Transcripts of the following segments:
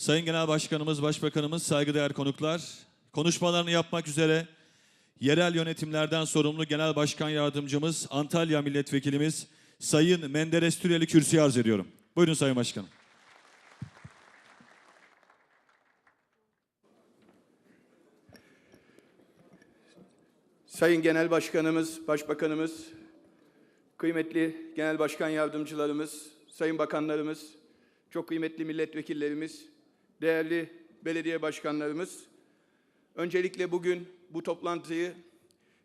Sayın Genel Başkanımız, Başbakanımız, saygıdeğer konuklar, konuşmalarını yapmak üzere yerel yönetimlerden sorumlu Genel Başkan Yardımcımız, Antalya Milletvekilimiz Sayın Menderes Türeli kürsüye arz ediyorum. Buyurun Sayın Başkanım. Sayın Genel Başkanımız, Başbakanımız, kıymetli Genel Başkan Yardımcılarımız, Sayın Bakanlarımız, çok kıymetli milletvekillerimiz, değerli belediye başkanlarımız, öncelikle bugün bu toplantıyı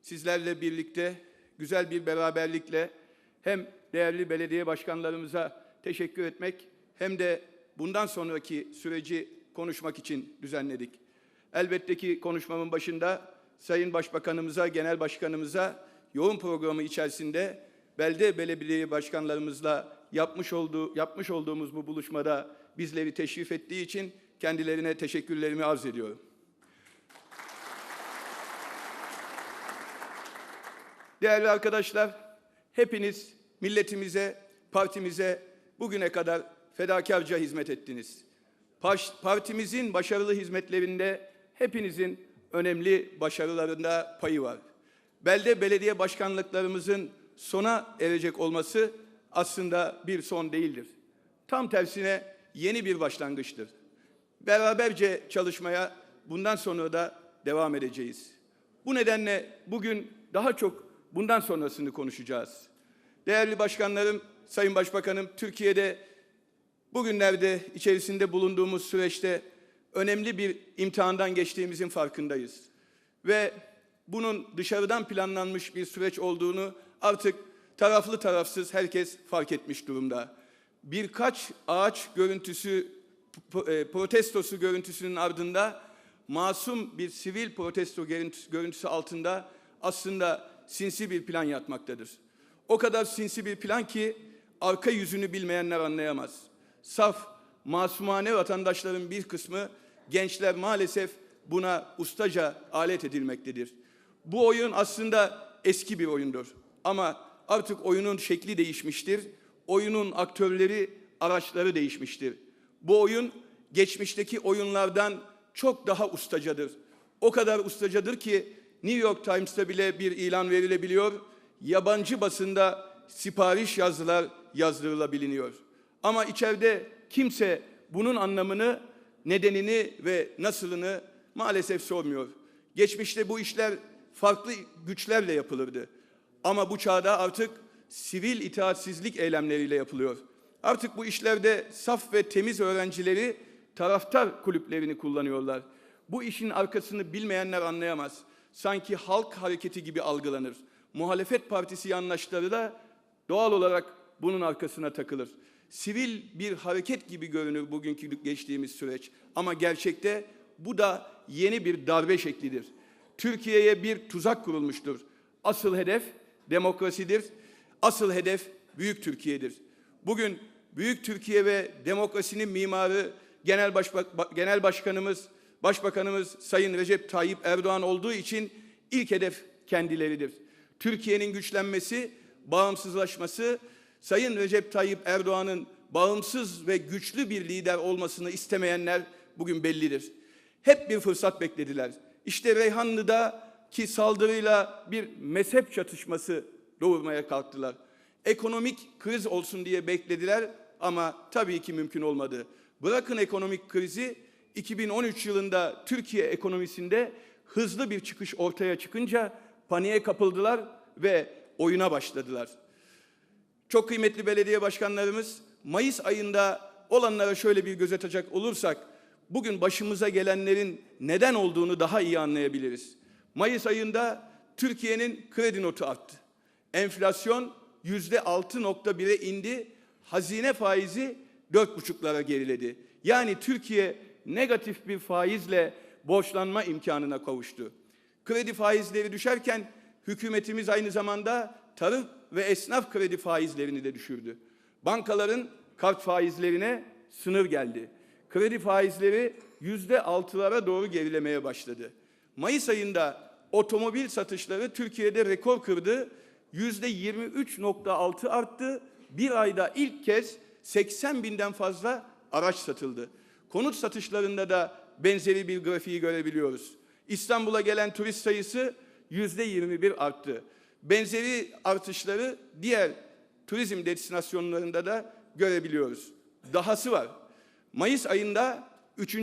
sizlerle birlikte güzel bir beraberlikle hem değerli belediye başkanlarımıza teşekkür etmek hem de bundan sonraki süreci konuşmak için düzenledik. Elbette ki konuşmamın başında Sayın Başbakanımıza, Genel Başkanımıza yoğun programı içerisinde belde belediye başkanlarımızla yapmış olduğu yapmış olduğumuz bu buluşmada bizleri teşrif ettiği için kendilerine teşekkürlerimi arz ediyorum. Değerli arkadaşlar, hepiniz milletimize, partimize bugüne kadar fedakarca hizmet ettiniz. Partimizin başarılı hizmetlerinde hepinizin önemli başarılarında payı var. Belde belediye başkanlıklarımızın sona erecek olması aslında bir son değildir. Tam tersine yeni bir başlangıçtır. Beraberce çalışmaya bundan sonra da devam edeceğiz. Bu nedenle bugün daha çok bundan sonrasını konuşacağız. Değerli başkanlarım, Sayın Başbakanım, Türkiye'de bugünlerde içerisinde bulunduğumuz süreçte önemli bir imtihandan geçtiğimizin farkındayız. Ve bunun dışarıdan planlanmış bir süreç olduğunu artık taraflı tarafsız herkes fark etmiş durumda. Birkaç ağaç görüntüsü, protestosu görüntüsünün ardında masum bir sivil protesto görüntüsü, görüntüsü altında aslında sinsi bir plan yatmaktadır. O kadar sinsi bir plan ki arka yüzünü bilmeyenler anlayamaz. Saf, masumane vatandaşların bir kısmı gençler maalesef buna ustaca alet edilmektedir. Bu oyun aslında eski bir oyundur. Ama artık oyunun şekli değişmiştir. Oyunun aktörleri, araçları değişmiştir. Bu oyun geçmişteki oyunlardan çok daha ustacadır. O kadar ustacadır ki New York Times'ta bile bir ilan verilebiliyor. Yabancı basında sipariş yazılar yazdırılabiliyor. Ama içeride kimse bunun anlamını, nedenini ve nasılını maalesef sormuyor. Geçmişte bu işler farklı güçlerle yapılırdı. Ama bu çağda artık sivil itaatsizlik eylemleriyle yapılıyor. Artık bu işlerde saf ve temiz öğrencileri taraftar kulüplerini kullanıyorlar. Bu işin arkasını bilmeyenler anlayamaz. Sanki halk hareketi gibi algılanır. Muhalefet partisi yandaşları da doğal olarak bunun arkasına takılır. Sivil bir hareket gibi görünür bugünkü geçtiğimiz süreç. Ama gerçekte bu da yeni bir darbe şeklidir. Türkiye'ye bir tuzak kurulmuştur. Asıl hedef demokrasidir. Asıl hedef büyük Türkiye'dir. Bugün büyük Türkiye ve demokrasinin mimarı Genel, Başbak- Genel Başkanımız, Başbakanımız Sayın Recep Tayyip Erdoğan olduğu için ilk hedef kendileridir. Türkiye'nin güçlenmesi, bağımsızlaşması, Sayın Recep Tayyip Erdoğan'ın bağımsız ve güçlü bir lider olmasını istemeyenler bugün bellidir. Hep bir fırsat beklediler. İşte Reyhanlı'daki saldırıyla bir mezhep çatışması doğurmaya kalktılar. Ekonomik kriz olsun diye beklediler ama tabii ki mümkün olmadı. Bırakın ekonomik krizi 2013 yılında Türkiye ekonomisinde hızlı bir çıkış ortaya çıkınca paniğe kapıldılar ve oyuna başladılar. Çok kıymetli belediye başkanlarımız Mayıs ayında olanlara şöyle bir göz atacak olursak bugün başımıza gelenlerin neden olduğunu daha iyi anlayabiliriz. Mayıs ayında Türkiye'nin kredi notu arttı. Enflasyon yüzde 6.1'e indi. Hazine faizi 4.5'lara geriledi. Yani Türkiye negatif bir faizle borçlanma imkanına kavuştu. Kredi faizleri düşerken hükümetimiz aynı zamanda tarım ve esnaf kredi faizlerini de düşürdü. Bankaların kart faizlerine sınır geldi. Kredi faizleri yüzde altılara doğru gerilemeye başladı. Mayıs ayında otomobil satışları Türkiye'de rekor kırdı. Yüzde 23.6 arttı. Bir ayda ilk kez 80 binden fazla araç satıldı. konut satışlarında da benzeri bir grafiği görebiliyoruz. İstanbul'a gelen turist sayısı yüzde 21 arttı. Benzeri artışları diğer turizm destinasyonlarında da görebiliyoruz. Dahası var. Mayıs ayında 3.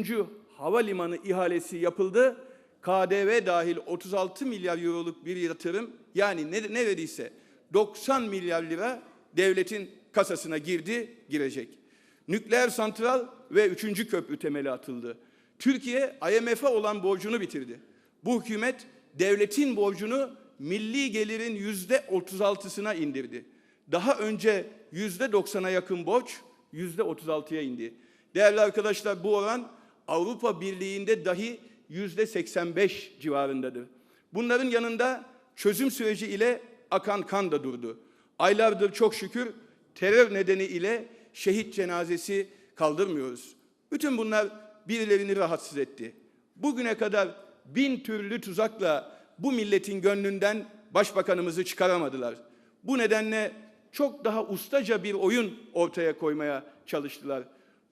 havalimanı ihalesi yapıldı. KDV dahil 36 milyar euroluk bir yatırım yani ne, neredeyse 90 milyar lira devletin kasasına girdi, girecek. Nükleer santral ve 3. köprü temeli atıldı. Türkiye IMF'e olan borcunu bitirdi. Bu hükümet devletin borcunu milli gelirin yüzde 36'sına indirdi. Daha önce yüzde 90'a yakın borç yüzde 36'ya indi. Değerli arkadaşlar bu oran Avrupa Birliği'nde dahi yüzde 85 civarındadır. Bunların yanında çözüm süreci ile akan kan da durdu. Aylardır çok şükür terör nedeni ile şehit cenazesi kaldırmıyoruz. Bütün bunlar birilerini rahatsız etti. Bugüne kadar bin türlü tuzakla bu milletin gönlünden başbakanımızı çıkaramadılar. Bu nedenle çok daha ustaca bir oyun ortaya koymaya çalıştılar.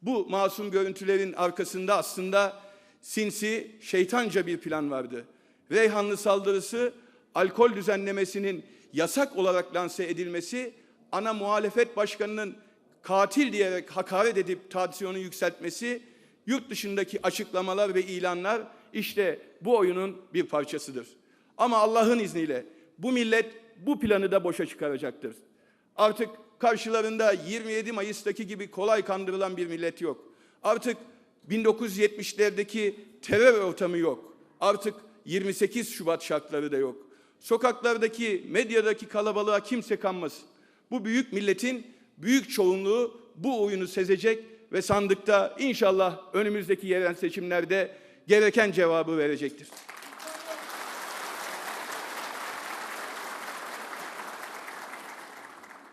Bu masum görüntülerin arkasında aslında sinsi, şeytanca bir plan vardı. Reyhanlı saldırısı, alkol düzenlemesinin yasak olarak lanse edilmesi, ana muhalefet başkanının katil diyerek hakaret edip tansiyonu yükseltmesi, yurt dışındaki açıklamalar ve ilanlar işte bu oyunun bir parçasıdır. Ama Allah'ın izniyle bu millet bu planı da boşa çıkaracaktır. Artık karşılarında 27 Mayıs'taki gibi kolay kandırılan bir millet yok. Artık 1970'lerdeki terör ortamı yok. Artık 28 Şubat şartları da yok. Sokaklardaki, medyadaki kalabalığa kimse kanmasın. Bu büyük milletin büyük çoğunluğu bu oyunu sezecek ve sandıkta inşallah önümüzdeki yerel seçimlerde gereken cevabı verecektir.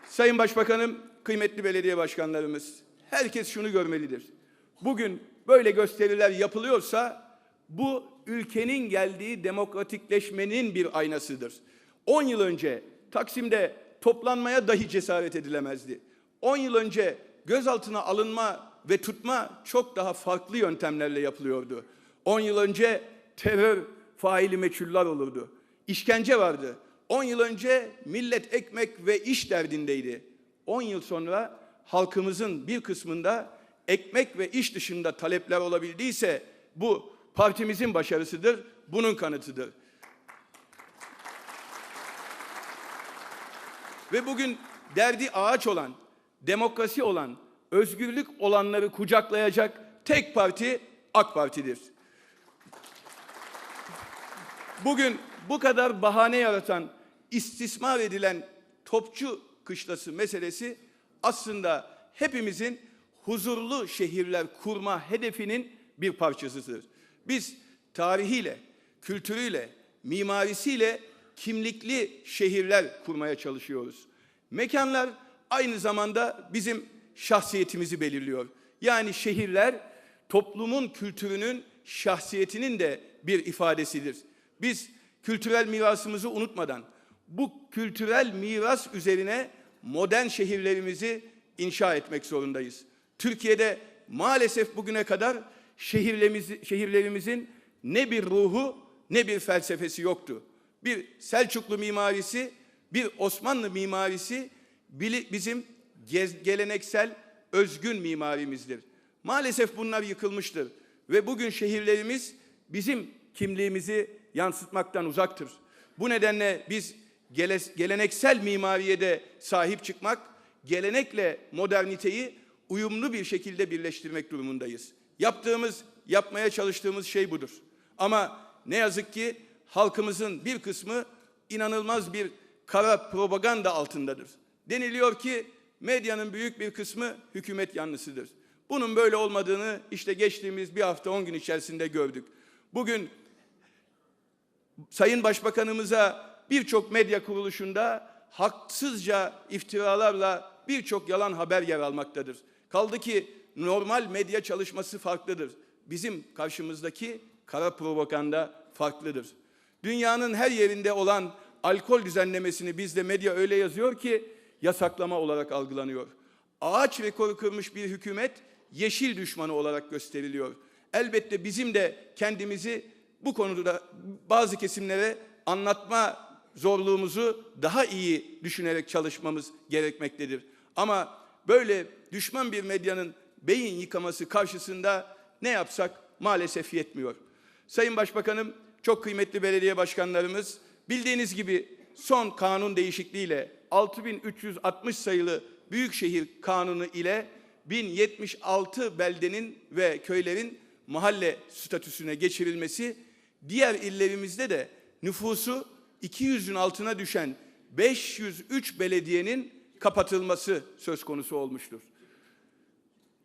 Sayın Başbakanım, kıymetli belediye başkanlarımız, herkes şunu görmelidir. Bugün böyle gösteriler yapılıyorsa bu ülkenin geldiği demokratikleşmenin bir aynasıdır. 10 yıl önce Taksim'de toplanmaya dahi cesaret edilemezdi. 10 yıl önce gözaltına alınma ve tutma çok daha farklı yöntemlerle yapılıyordu. 10 yıl önce terör faili meçhuller olurdu. İşkence vardı. 10 yıl önce millet ekmek ve iş derdindeydi. 10 yıl sonra halkımızın bir kısmında ekmek ve iş dışında talepler olabildiyse bu partimizin başarısıdır, bunun kanıtıdır. Ve bugün derdi ağaç olan, demokrasi olan, özgürlük olanları kucaklayacak tek parti AK Parti'dir. Bugün bu kadar bahane yaratan, istismar edilen topçu kışlası meselesi aslında hepimizin huzurlu şehirler kurma hedefinin bir parçasıdır. Biz tarihiyle, kültürüyle, mimarisiyle kimlikli şehirler kurmaya çalışıyoruz. Mekanlar aynı zamanda bizim şahsiyetimizi belirliyor. Yani şehirler toplumun kültürünün şahsiyetinin de bir ifadesidir. Biz kültürel mirasımızı unutmadan bu kültürel miras üzerine modern şehirlerimizi inşa etmek zorundayız. Türkiye'de maalesef bugüne kadar şehirlerimiz, şehirlerimizin ne bir ruhu ne bir felsefesi yoktu. Bir Selçuklu mimarisi, bir Osmanlı mimarisi bizim geleneksel özgün mimarimizdir. Maalesef bunlar yıkılmıştır ve bugün şehirlerimiz bizim kimliğimizi yansıtmaktan uzaktır. Bu nedenle biz gele- geleneksel mimariye de sahip çıkmak, gelenekle moderniteyi uyumlu bir şekilde birleştirmek durumundayız. Yaptığımız, yapmaya çalıştığımız şey budur. Ama ne yazık ki halkımızın bir kısmı inanılmaz bir kara propaganda altındadır. Deniliyor ki medyanın büyük bir kısmı hükümet yanlısıdır. Bunun böyle olmadığını işte geçtiğimiz bir hafta on gün içerisinde gördük. Bugün Sayın Başbakanımıza birçok medya kuruluşunda haksızca iftiralarla birçok yalan haber yer almaktadır. Kaldı ki normal medya çalışması farklıdır. Bizim karşımızdaki kara propaganda farklıdır. Dünyanın her yerinde olan alkol düzenlemesini bizde medya öyle yazıyor ki yasaklama olarak algılanıyor. Ağaç rekoru kırmış bir hükümet yeşil düşmanı olarak gösteriliyor. Elbette bizim de kendimizi bu konuda bazı kesimlere anlatma zorluğumuzu daha iyi düşünerek çalışmamız gerekmektedir. Ama böyle düşman bir medyanın beyin yıkaması karşısında ne yapsak maalesef yetmiyor. Sayın Başbakanım, çok kıymetli belediye başkanlarımız, bildiğiniz gibi son kanun değişikliğiyle 6360 sayılı Büyükşehir Kanunu ile 1076 beldenin ve köylerin mahalle statüsüne geçirilmesi, diğer illerimizde de nüfusu 200'ün altına düşen 503 belediyenin kapatılması söz konusu olmuştur.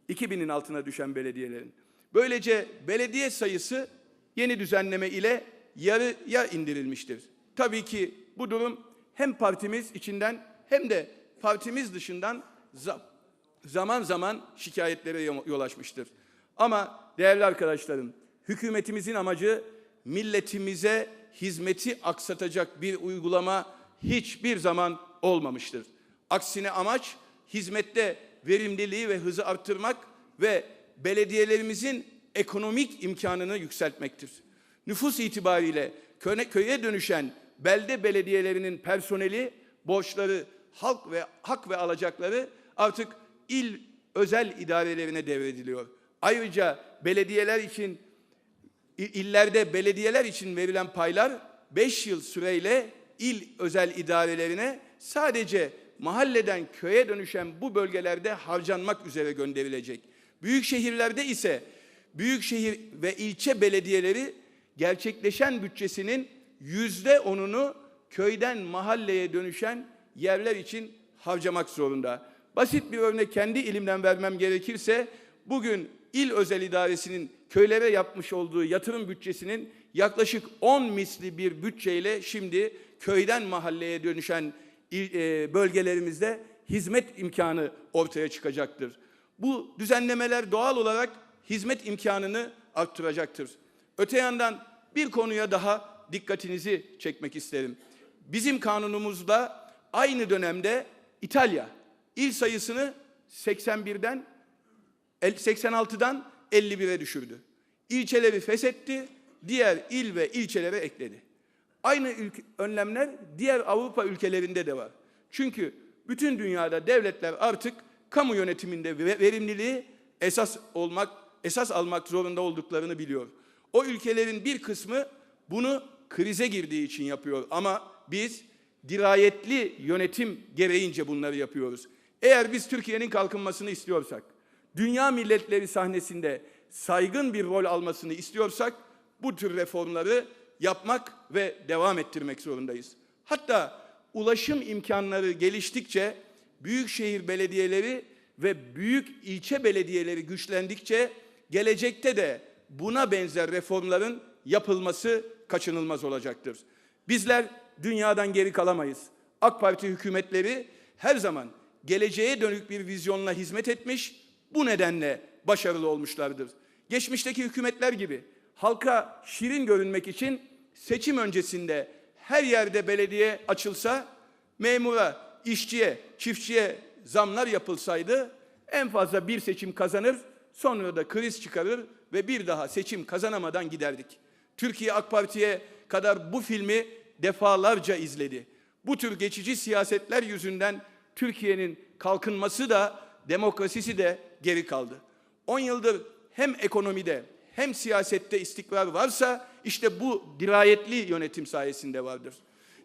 2000'in altına düşen belediyelerin. Böylece belediye sayısı yeni düzenleme ile yarıya indirilmiştir. Tabii ki bu durum hem partimiz içinden hem de partimiz dışından za- zaman zaman şikayetlere yo- yol açmıştır. Ama değerli arkadaşlarım, hükümetimizin amacı milletimize hizmeti aksatacak bir uygulama hiçbir zaman olmamıştır. Aksine amaç hizmette verimliliği ve hızı arttırmak ve belediyelerimizin ekonomik imkanını yükseltmektir. Nüfus itibariyle köne, köye dönüşen belde belediyelerinin personeli, borçları, halk ve hak ve alacakları artık il özel idarelerine devrediliyor. Ayrıca belediyeler için illerde belediyeler için verilen paylar 5 yıl süreyle il özel idarelerine sadece mahalleden köye dönüşen bu bölgelerde harcanmak üzere gönderilecek. Büyük şehirlerde ise büyükşehir ve ilçe belediyeleri gerçekleşen bütçesinin yüzde onunu köyden mahalleye dönüşen yerler için harcamak zorunda. Basit bir örnek kendi ilimden vermem gerekirse bugün il özel idaresinin köylere yapmış olduğu yatırım bütçesinin yaklaşık 10 misli bir bütçeyle şimdi köyden mahalleye dönüşen bölgelerimizde hizmet imkanı ortaya çıkacaktır. Bu düzenlemeler doğal olarak hizmet imkanını arttıracaktır. Öte yandan bir konuya daha dikkatinizi çekmek isterim. Bizim kanunumuzda aynı dönemde İtalya il sayısını 81'den el- 86'dan 51'e düşürdü. İlçeleri feshetti, diğer il ve ilçelere ekledi. Aynı ülke, önlemler diğer Avrupa ülkelerinde de var. Çünkü bütün dünyada devletler artık kamu yönetiminde ve- verimliliği esas olmak, esas almak zorunda olduklarını biliyor. O ülkelerin bir kısmı bunu krize girdiği için yapıyor ama biz dirayetli yönetim gereğince bunları yapıyoruz. Eğer biz Türkiye'nin kalkınmasını istiyorsak, dünya milletleri sahnesinde saygın bir rol almasını istiyorsak bu tür reformları yapmak ve devam ettirmek zorundayız. Hatta ulaşım imkanları geliştikçe büyükşehir belediyeleri ve büyük ilçe belediyeleri güçlendikçe gelecekte de buna benzer reformların yapılması kaçınılmaz olacaktır. Bizler dünyadan geri kalamayız. AK Parti hükümetleri her zaman geleceğe dönük bir vizyonla hizmet etmiş, bu nedenle başarılı olmuşlardır. Geçmişteki hükümetler gibi halka şirin görünmek için seçim öncesinde her yerde belediye açılsa, memura, işçiye, çiftçiye zamlar yapılsaydı en fazla bir seçim kazanır, sonra da kriz çıkarır ve bir daha seçim kazanamadan giderdik. Türkiye AK Parti'ye kadar bu filmi defalarca izledi. Bu tür geçici siyasetler yüzünden Türkiye'nin kalkınması da demokrasisi de geri kaldı. 10 yıldır hem ekonomide hem siyasette istikrar varsa işte bu dirayetli yönetim sayesinde vardır.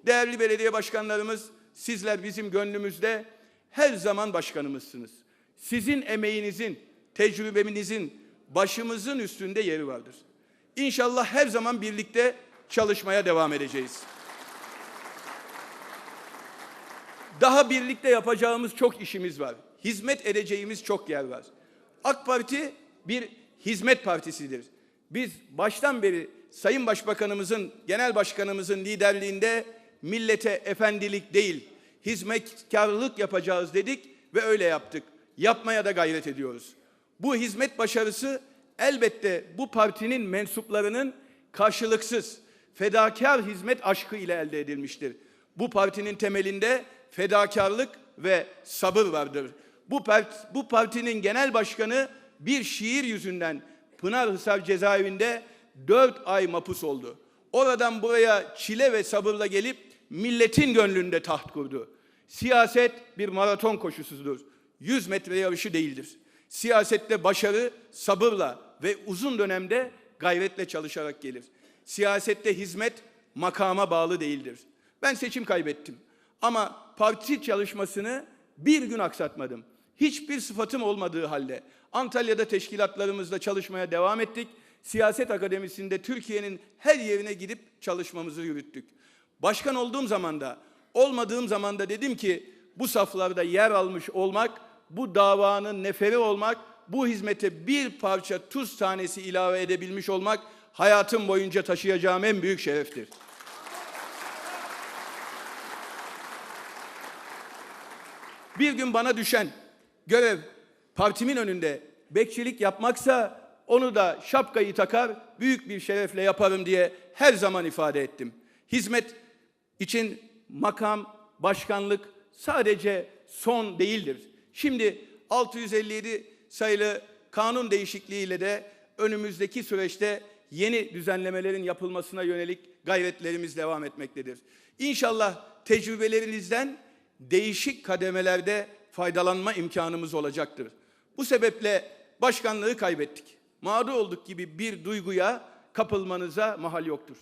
Değerli belediye başkanlarımız, sizler bizim gönlümüzde her zaman başkanımızsınız. Sizin emeğinizin, tecrübenizin başımızın üstünde yeri vardır. İnşallah her zaman birlikte çalışmaya devam edeceğiz. Daha birlikte yapacağımız çok işimiz var. Hizmet edeceğimiz çok yer var. AK Parti bir hizmet partisidir. Biz baştan beri Sayın Başbakanımızın, Genel Başkanımızın liderliğinde millete efendilik değil, hizmetkarlık yapacağız dedik ve öyle yaptık. Yapmaya da gayret ediyoruz. Bu hizmet başarısı elbette bu partinin mensuplarının karşılıksız, fedakar hizmet aşkı ile elde edilmiştir. Bu partinin temelinde fedakarlık ve sabır vardır. Bu, part, bu partinin genel başkanı bir şiir yüzünden Pınarhisar cezaevinde dört ay mapus oldu. Oradan buraya çile ve sabırla gelip milletin gönlünde taht kurdu. Siyaset bir maraton koşusudur. 100 metre yarışı değildir. Siyasette başarı sabırla ve uzun dönemde gayretle çalışarak gelir. Siyasette hizmet makama bağlı değildir. Ben seçim kaybettim. Ama parti çalışmasını bir gün aksatmadım. Hiçbir sıfatım olmadığı halde Antalya'da teşkilatlarımızda çalışmaya devam ettik. Siyaset Akademisi'nde Türkiye'nin her yerine gidip çalışmamızı yürüttük. Başkan olduğum zaman da, olmadığım zaman da dedim ki bu saflarda yer almış olmak, bu davanın neferi olmak, bu hizmete bir parça tuz tanesi ilave edebilmiş olmak hayatım boyunca taşıyacağım en büyük şereftir. Bir gün bana düşen görev partimin önünde bekçilik yapmaksa onu da şapkayı takar, büyük bir şerefle yaparım diye her zaman ifade ettim. Hizmet için makam, başkanlık sadece son değildir. Şimdi 657 sayılı kanun değişikliğiyle de önümüzdeki süreçte yeni düzenlemelerin yapılmasına yönelik gayretlerimiz devam etmektedir. İnşallah tecrübelerinizden değişik kademelerde faydalanma imkanımız olacaktır. Bu sebeple başkanlığı kaybettik. Mağdur olduk gibi bir duyguya kapılmanıza mahal yoktur.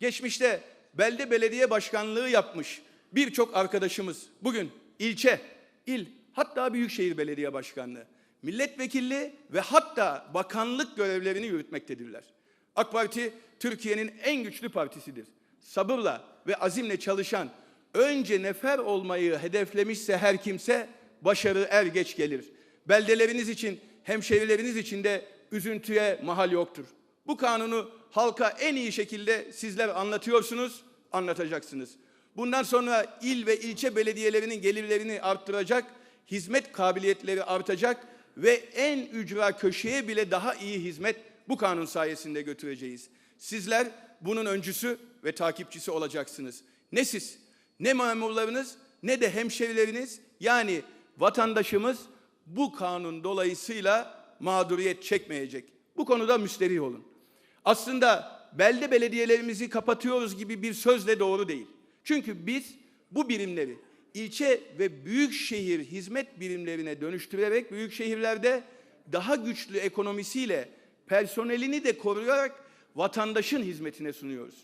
Geçmişte belde belediye başkanlığı yapmış birçok arkadaşımız bugün ilçe, il hatta büyükşehir belediye başkanlığı, milletvekilliği ve hatta bakanlık görevlerini yürütmektedirler. AK Parti Türkiye'nin en güçlü partisidir. Sabırla ve azimle çalışan, önce nefer olmayı hedeflemişse her kimse başarı er geç gelir. Beldeleriniz için, hemşehrileriniz için de üzüntüye mahal yoktur. Bu kanunu halka en iyi şekilde sizler anlatıyorsunuz, anlatacaksınız. Bundan sonra il ve ilçe belediyelerinin gelirlerini arttıracak, hizmet kabiliyetleri artacak ve en ücra köşeye bile daha iyi hizmet bu kanun sayesinde götüreceğiz. Sizler bunun öncüsü ve takipçisi olacaksınız. Ne siz, ne memurlarınız, ne de hemşerileriniz yani vatandaşımız bu kanun dolayısıyla mağduriyet çekmeyecek. Bu konuda müsterih olun. Aslında belde belediyelerimizi kapatıyoruz gibi bir sözle doğru değil. Çünkü biz bu birimleri ilçe ve büyük şehir hizmet birimlerine dönüştürerek büyük şehirlerde daha güçlü ekonomisiyle personelini de koruyarak vatandaşın hizmetine sunuyoruz.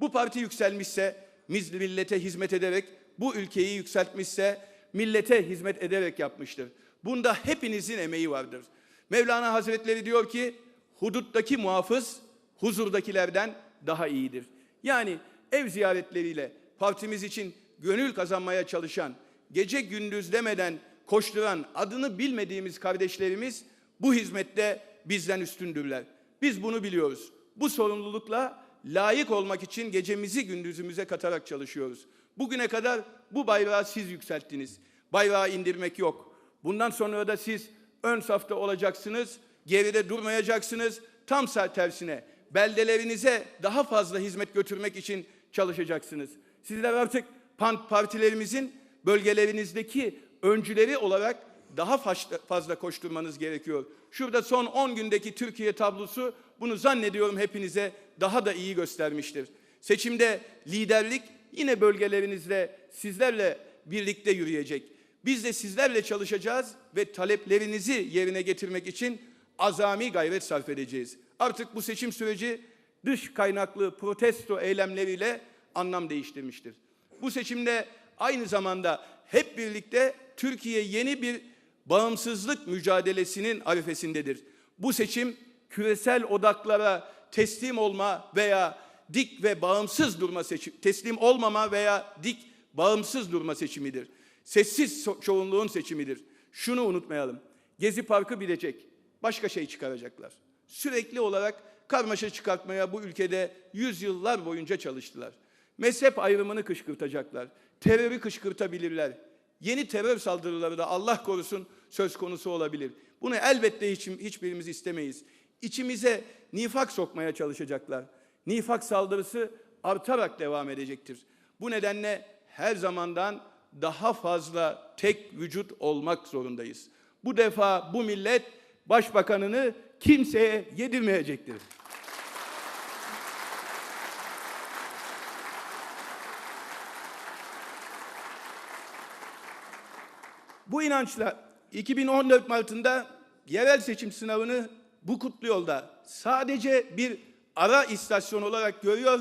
Bu parti yükselmişse millete hizmet ederek, bu ülkeyi yükseltmişse millete hizmet ederek yapmıştır. Bunda hepinizin emeği vardır. Mevlana Hazretleri diyor ki, huduttaki muhafız huzurdakilerden daha iyidir. Yani ev ziyaretleriyle partimiz için gönül kazanmaya çalışan, gece gündüz demeden koşturan adını bilmediğimiz kardeşlerimiz bu hizmette bizden üstündürler. Biz bunu biliyoruz. Bu sorumlulukla layık olmak için gecemizi gündüzümüze katarak çalışıyoruz. Bugüne kadar bu bayrağı siz yükselttiniz. Bayrağı indirmek yok. Bundan sonra da siz ön safta olacaksınız, geride durmayacaksınız. Tam tersine beldelerinize daha fazla hizmet götürmek için çalışacaksınız. Sizler artık partilerimizin bölgelerinizdeki öncüleri olarak daha fazla koşturmanız gerekiyor. Şurada son 10 gündeki Türkiye tablosu bunu zannediyorum hepinize daha da iyi göstermiştir. Seçimde liderlik yine bölgelerinizde sizlerle birlikte yürüyecek. Biz de sizlerle çalışacağız ve taleplerinizi yerine getirmek için azami gayret sarf edeceğiz. Artık bu seçim süreci dış kaynaklı protesto eylemleriyle anlam değiştirmiştir. Bu seçimde aynı zamanda hep birlikte Türkiye yeni bir bağımsızlık mücadelesinin arifesindedir. Bu seçim küresel odaklara teslim olma veya dik ve bağımsız durma seçim, teslim olmama veya dik bağımsız durma seçimidir. Sessiz çoğunluğun seçimidir. Şunu unutmayalım. Gezi Parkı bilecek. Başka şey çıkaracaklar. Sürekli olarak karmaşa çıkartmaya bu ülkede yüzyıllar boyunca çalıştılar. Mezhep ayrımını kışkırtacaklar. Terörü kışkırtabilirler. Yeni terör saldırıları da Allah korusun söz konusu olabilir. Bunu elbette hiç, hiçbirimiz istemeyiz. İçimize nifak sokmaya çalışacaklar. Nifak saldırısı artarak devam edecektir. Bu nedenle her zamandan daha fazla tek vücut olmak zorundayız. Bu defa bu millet başbakanını kimseye yedirmeyecektir. Bu inançla 2014 Mart'ında yerel seçim sınavını bu kutlu yolda sadece bir ara istasyon olarak görüyor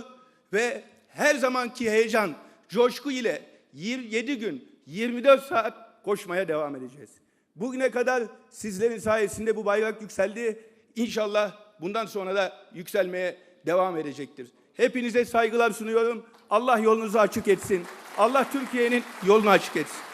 ve her zamanki heyecan, coşku ile 27 gün, 24 saat koşmaya devam edeceğiz. Bugüne kadar sizlerin sayesinde bu bayrak yükseldi. İnşallah bundan sonra da yükselmeye devam edecektir. Hepinize saygılar sunuyorum. Allah yolunuzu açık etsin. Allah Türkiye'nin yolunu açık etsin.